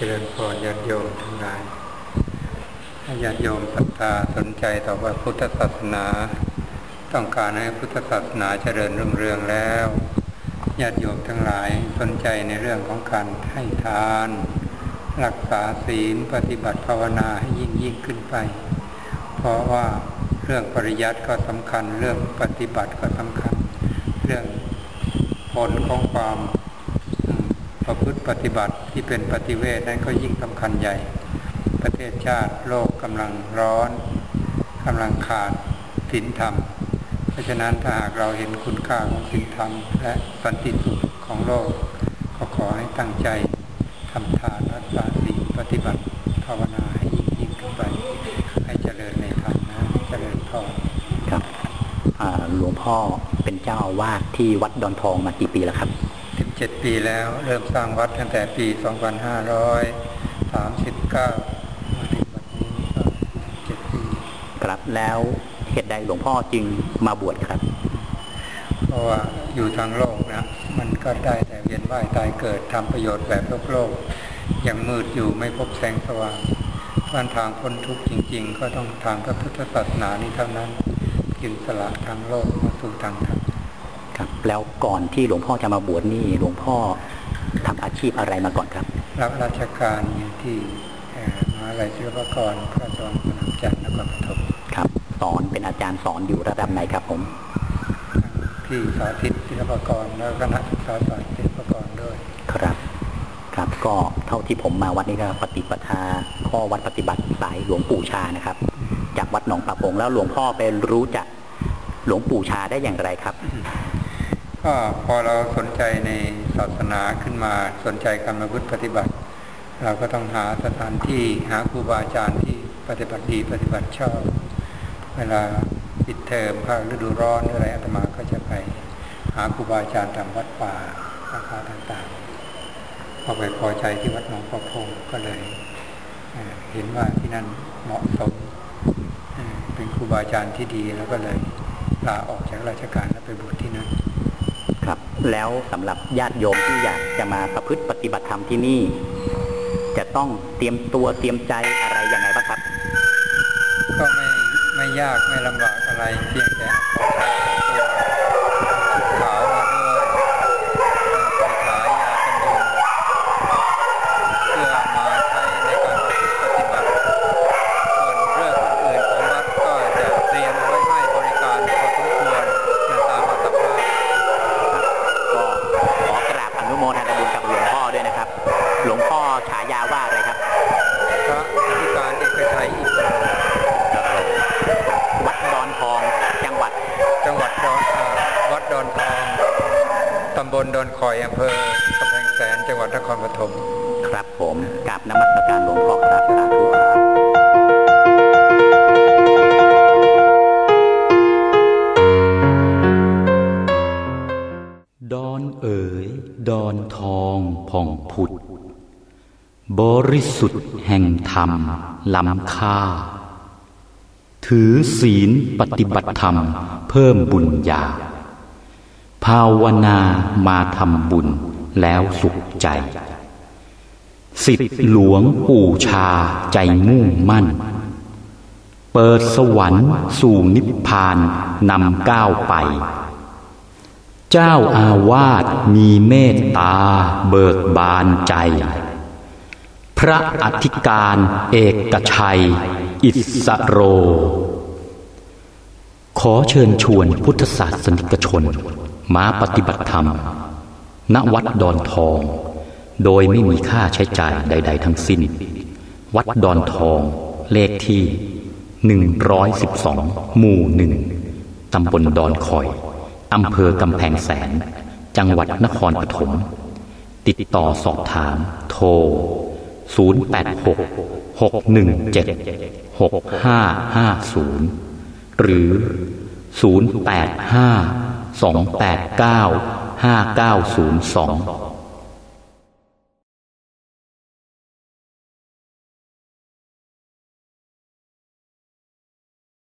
เจริญพรญาติโยมทั้งหลายญาติโยมศรัทธาสนใจต่อว่าพุทธศาสนา ต้องการให้พุทธศาสนาเจริญรุ่งเรืองแล้วญาติโยมทั้งหลายสนใจในเรื่องของการให้ทาน รักษาศีลปฏิบัติภาวนาให้ยิ่งยิ่งขึ้นไป เพราะว่าเรื่องปริยัติก็สำคัญ เรื่องปฏิบัติก็สำคัญ เรื่องผลของความ ประพฤติปฏิบัติที่เป็นปฏิเวทนั้นก็ยิ่งสำคัญใหญ่ ประเทศชาติโลกกำลังร้อนกำลังขาดศีลธรรม เพราะฉะนั้นถ้าหากเราเห็นคุณค่าของศีลธรรม และสันติสุขของโลก ก็ขอให้ตั้งใจทำทานรักษาศีลปฏิบัติภาวนาให้ยิ่งยิ่งขึ้นไปให้เจริญในธรรมนะเจริญพรครับหลวงพ่อเป็นเจ้าอาวาสที่วัดดอนทองมากี่ปีแล้วครับ 17ปีแล้ว เริ่มสร้างวัดตั้งแต่ปี 2539มาถึงวันนี้ก็17ปีครับแล้วเหตุใดหลวงพ่อจึงมาบวชครับ เพราะว่าอยู่ทางโลกนะมันก็ได้แต่เวียนว่ายตายเกิดทำประโยชน์แบบโลกโลกยังมืดอยู่ไม่พบแสงสว่างท่านทางพ้นทุกข์จริง ๆ ก็ต้องทางพระพุทธศาสนานี้เท่านั้นจึงสละทางโลกมาสู่ทางธรรม ครับ แล้วก่อนที่หลวงพ่อจะมาบวชนี่หลวงพ่อทำอาชีพอะไรมาก่อนครับ รับราชการอยู่ที่เอ่อมหาวิทยาลัยศิลปากรพระจอมพนมจันทร์นครปฐมครับ สอนเป็นอาจารย์สอนอยู่ระดับไหนครับผม ที่สาธิตศิลปากรแล้วก็คณะศึกษาศาสตร์ศิลปากรด้วย ครับ ครับก็เท่าที่ผมมาวัดนี้ก็ปฏิปทาข้อวัดปฏิบัติสายหลวงปู่ชานะครับ จากวัดหนองปะพงแล้วหลวงพ่อไปรู้จักหลวงปู่ชาได้อย่างไรครับ ก็พอเราสนใจในศาสนาขึ้นมาสนใจการมาพุทธปฏิบัติ เราก็ต้องหาสถานที่หาครูบาอาจารย์ที่ปฏิบัติดีปฏิบัติชอบ เวลาปิดเทอมภาคฤดูร้อนหรืออะไรอาตมาก็จะไป หาครูบาอาจารย์ตามวัดป่าราคาต่างๆพอไปพอใจที่วัดหนองประพงก็เลยเห็นว่าที่นั่นเหมาะสมเป็นครูบาอาจารย์ที่ดีแล้วก็เลยลาออกจากราชการแล้วไปบวชที่นั่น แล้วสำหรับญาติโยมที่อยากจะมาประพฤติปฏิบัติธรรมที่นี่ จะต้องเตรียมตัวเตรียมใจอะไรยังไงบ้างครับ ก็ไม่ไม่ยากไม่ลำบากอะไรเพียงแต่ ลดอนคอยอำเภอกำแพงแสนจังหวัดนครปฐมครับผมกราบนมัสการหลวงพ่อครับสาธุครับดอนเอ๋ยดอนทองผ่องผุด บริสุทธิ์แห่งธรรมล้ำค่า ถือศีลปฏิบัติธรรมเพิ่มบุญญา ภาวนามาทำบุญแล้วสุขใจ สิทธิหลวงปู่ชาใจมุ่งมั่น เปิดสวรรค์สู่นิพพานนำก้าวไป เจ้าอาวาสมีเมตตาเบิกบานใจ พระอธิการเอกชัย อิสโร ขอเชิญชวนพุทธศาสนิกชน มาปฏิบัติธรรม ณ วัดดอนทอง โดยไม่มีค่าใช้จ่ายใด ๆ ทั้งสิ้น วัดดอนทอง เลขที่ 112 หมู่หนึ่งตำบลดอนคอย อำเภอกำแพงแสน จังหวัดนครปฐม ติดต่อสอบถาม โทร 086 617 6550 หรือ 085 289 5902